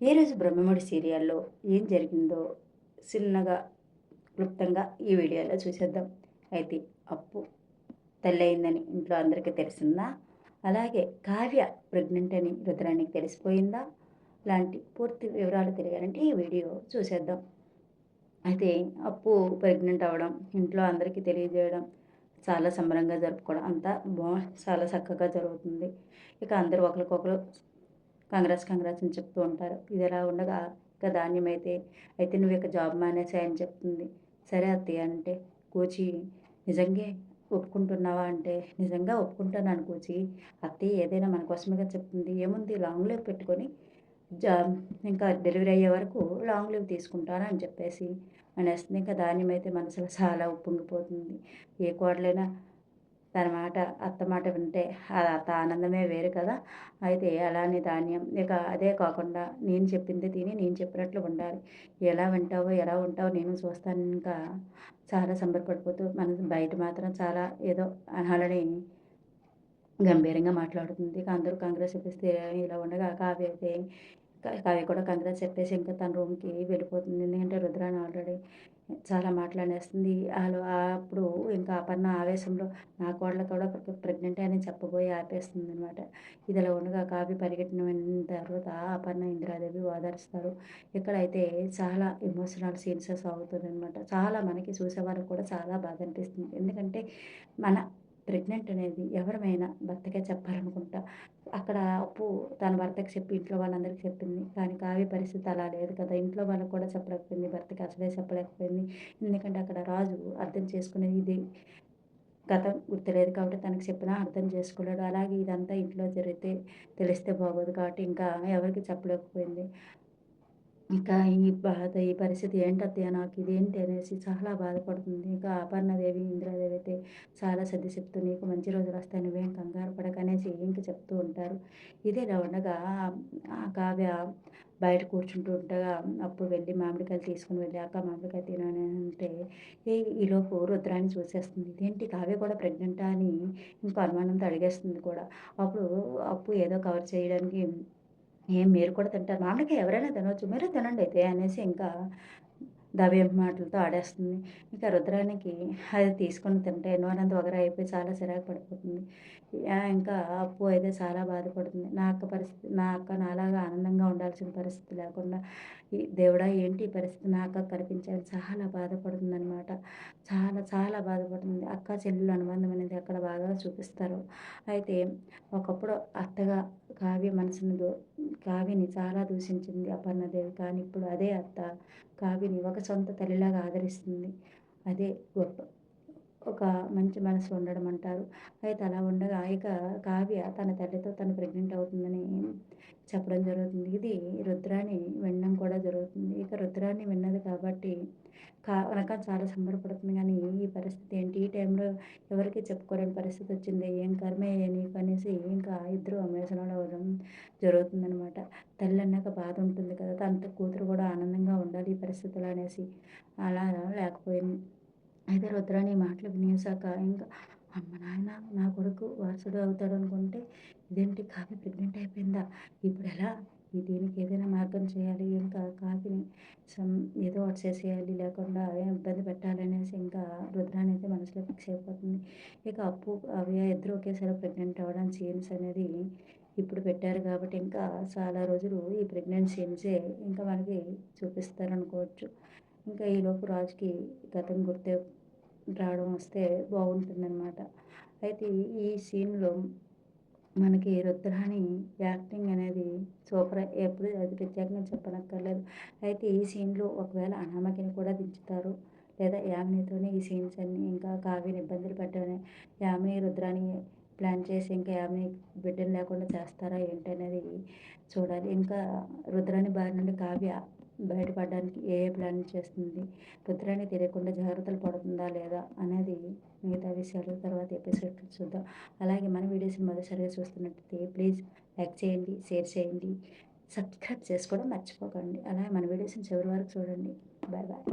ఈరోజు బ్రహ్మముడి సీరియల్లో ఏం జరిగిందో చిన్నగా క్లుప్తంగా ఈ వీడియోలో చూసేద్దాం. అయితే అప్పు తల్లయిందని ఇంట్లో అందరికీ తెలిసిందా? అలాగే కావ్య ప్రెగ్నెంట్ అని రుద్రానికి తెలిసిపోయిందా? లాంటి పూర్తి వివరాలు తెలియాలంటే ఈ వీడియో చూసేద్దాం. అయితే అప్పు ప్రెగ్నెంట్ అవ్వడం ఇంట్లో అందరికీ తెలియజేయడం చాలా సంబరంగా జరుపుకోవడం అంతా బా చాలా చక్కగా జరుగుతుంది. ఇక అందరూ ఒకరికొకరు కంగ్రాస్ కంగ్రాస్ అని చెప్తూ ఉంటారు. ఇది ఎలా ఉండగా ఇక ధాన్యం అయితే అయితే నువ్వు ఇక జాబ్ మానేసే అని చెప్తుంది. సరే అత్తయ్య అంటే కూచి నిజంగా ఒప్పుకుంటున్నావా? అంటే నిజంగా ఒప్పుకుంటున్నాను కూచి. అత్తయ్య ఏదైనా మన కోసమేగా చెప్తుంది. ఏముంది? లాంగ్ లీవ్ పెట్టుకొని జా ఇంకా డెలివరీ అయ్యే వరకు లాంగ్ లీవ్ తీసుకుంటాను అని చెప్పేసి అనేస్తుంది. ఇంకా ధాన్యం అయితే మనసులో చాలా ఉప్పొంగిపోతుంది. ఏ కోడలైనా తన మాట అత్త మాట వింటే అది అత్త ఆనందమే వేరు కదా అయితే అలానే ధాన్యం? ఇక అదే కాకుండా నేను చెప్పింది తిని నేను చెప్పినట్లు ఉండాలి. ఎలా వింటావో ఎలా ఉంటావో నేను చూస్తాను. ఇంకా చాలా సంబరపడిపోతూ మన బయట మాత్రం చాలా ఏదో అనాలని గంభీరంగా మాట్లాడుతుంది. ఇక అందరూ కాంగ్రెస్ చెప్పేస్తే ఇలా ఉండగా కావ్య అయితే కావ్య కూడా కాంగ్రెస్ చెప్పేసి ఇంకా తన రూమ్కి వెళ్ళిపోతుంది. ఎందుకంటే రుద్రాన్ని ఆల్రెడీ చాలా మాట్లాడేస్తుంది. వాళ్ళు అప్పుడు ఇంకా అపర్ణ ఆవేశంలో నా కోడలు కూడా ప్రెగ్నెంట్ అని చెప్పబోయి ఆపేస్తుంది అనమాట ఇదిలా ఉండగా కావ్య పరిగెట్టిన తర్వాత అపర్ణ ఇందిరాదేవి ఓదారుస్తారు. ఇక్కడైతే చాలా ఎమోషనల్ సీన్స్ సాగుతుంది అనమాట చాలా మనకి చూసేవారికి కూడా చాలా బాధ అనిపిస్తుంది. ఎందుకంటే మన ప్రెగ్నెంట్ అనేది ఎవరమైనా భర్తకే చెప్పాలనుకుంటా అక్కడ అప్పు తన భర్తకి చెప్పి ఇంట్లో వాళ్ళందరికీ చెప్పింది. కానీ కావ్య పరిస్థితి అలా లేదు కదా. ఇంట్లో వాళ్ళకి కూడా చెప్పలేకపోయింది భర్తకి అసలే చెప్పలేకపోయింది. ఎందుకంటే అక్కడ రాజు అర్థం చేసుకునేది ఇది. గతం గుర్తులేదు కాబట్టి తనకు చెప్పినా అర్థం చేసుకోలేడు. అలాగే ఇదంతా ఇంట్లో జరిగితే తెలిస్తే బాగోదు కాబట్టి ఇంకా ఎవరికి చెప్పలేకపోయింది. ఇంకా ఈ బాధ ఈ పరిస్థితి ఏంటత్తయ్య నాకు? ఇదేంటి అనేసి చాలా బాధపడుతుంది. ఇంకా అపర్ణదేవి ఇంద్ర అయితే చాలా సర్ది చెప్తూ నీకు మంచి రోజులు వస్తాయి నువ్వేం కంగారు పడకనేసి ఇంక చెప్తూ ఉంటారు. ఇదేలా ఉండగా కావ్య బయట కూర్చుంటూ ఉండగా అప్పుడు వెళ్ళి మామిడికాయలు తీసుకుని వెళ్ళి అక్క మామిడికాయ తినని అంటే ఈలోపు రుద్రాన్ని చూసేస్తుంది. ఇదేంటి కావ్య కూడా ప్రెగ్నెంటా అని ఇంకో అనుమానంతో అడిగేస్తుంది కూడా. అప్పుడు అప్పు ఏదో కవర్ చేయడానికి ఏం మీరు కూడా తింటారు మామిడికాయ ఎవరైనా తినవచ్చు మీరే తినండి అయితే అనేసి ఇంకా దవ్యం మాటలతో ఆడేస్తుంది. ఇంకా రుద్రానికి అది తీసుకొని తింటే ఎన్నోనంత వగర అయిపోయి చాలా చిరాకు పడిపోతుంది. ఇంకా అప్పు అయితే చాలా బాధపడుతుంది. నా అక్క పరిస్థితి నా అక్క నాలాగా ఆనందంగా ఉండాల్సిన పరిస్థితి లేకుండా ఈ దేవుడా ఏంటి ఈ పరిస్థితి? నా అక్క కనిపించాలి చాలా బాధపడుతుంది అనమాట చాలా చాలా బాధపడుతుంది. అక్క చెల్లెలు అనుబంధం అనేది అక్కడ బాగా చూపిస్తారు. అయితే ఒకప్పుడు అత్తగా కావ్య మనసును కావ్యని చాలా దూషించింది అపర్ణదేవి. కానీ ఇప్పుడు అదే అత్త కావ్యని ఒక సొంత తల్లిలాగా ఆదరిస్తుంది. అదే గొప్ప ఒక మంచి మనసు ఉండడం అంటారు. అయితే అలా ఉండగా ఇక కావ్య తన తల్లితో తను ప్రెగ్నెంట్ అవుతుందని చెప్పడం జరుగుతుంది. ఇది రుద్రాన్ని వినడం కూడా జరుగుతుంది. ఇక రుద్రాన్ని విన్నది కాబట్టి కా చాలా సంబరపడుతుంది. కానీ ఈ పరిస్థితి ఏంటి? ఈ టైంలో ఎవరికి చెప్పుకోలేని పరిస్థితి వచ్చింది. ఏం కర్మే నీకు అనేసి ఇంకా ఇద్దరు అమ్మేసనాలు అవ్వడం జరుగుతుందనమాట తల్లి అన్నాక బాధ ఉంటుంది కదా. తనతో కూతురు కూడా ఆనందంగా ఉండాలి ఈ పరిస్థితులు అనేసి అలా లేకపోయింది. అయితే రుద్రాని మాటలు వినేశాక ఇంకా అమ్మ నాయన నా కొడుకు వారసుడు అవుతాడు అనుకుంటే ఇదేంటి కాఫీ ప్రెగ్నెంట్ అయిపోయిందా? ఇప్పుడు ఎలా? దీనికి ఏదైనా మార్గం చేయాలి? ఇంకా కాఫీని సమ్ ఏదో ఒకటి చేసేయాలి లేకుండా ఇబ్బంది పెట్టాలనేసి ఇంకా రుద్రాన్ని అయితే మనసులో ఫిక్స్ అయిపోతుంది. ఇక అప్పు అవి ఇద్దరు ఒకేసారి ప్రెగ్నెంట్ అవ్వడం సీన్స్ అనేది ఇప్పుడు పెట్టారు కాబట్టి ఇంకా చాలా రోజులు ఈ ప్రెగ్నెంట్ సీన్సే ఇంకా మనకి చూపిస్తారనుకోవచ్చు. ఇంకా ఈలోపు రాజుకి గతం గుర్తే రావడం వస్తే బాగుంటుందన్నమాట. అయితే ఈ సీన్లో మనకి రుద్రాని యాక్టింగ్ అనేది సూపర్ ఎప్పుడు అది ప్రత్యేకంగా చెప్పనక్కర్లేదు. అయితే ఈ సీన్లో ఒకవేళ అనామకిని కూడా దించుతారు. లేదా యామినితోనే ఈ సీన్స్ అన్నీ ఇంకా కావ్యని ఇబ్బందులు పెట్టమని యామిని రుద్రాని ప్లాన్ చేసి ఇంకా యామిని బిడ్డలు లేకుండా చేస్తారా ఏంటనేది చూడాలి. ఇంకా రుద్రాని బారి నుండి కావ్య బయటపడడానికి ఏ ఏ ప్లాన్ చేస్తుంది పుత్రాన్ని తెలియకుండా జాగ్రత్తలు పడుతుందా లేదా అనేది మిగతా విషయాలు తర్వాత ఎపిసోడ్ చూద్దాం. అలాగే మన వీడియోస్ని మొదటిసారిగా చూస్తున్నట్టయితే ప్లీజ్ లైక్ చేయండి షేర్ చేయండి సబ్స్క్రైబ్ చేసుకోవడం మర్చిపోకండి. అలాగే మన వీడియోస్ని చివరి వరకు చూడండి. Bye bye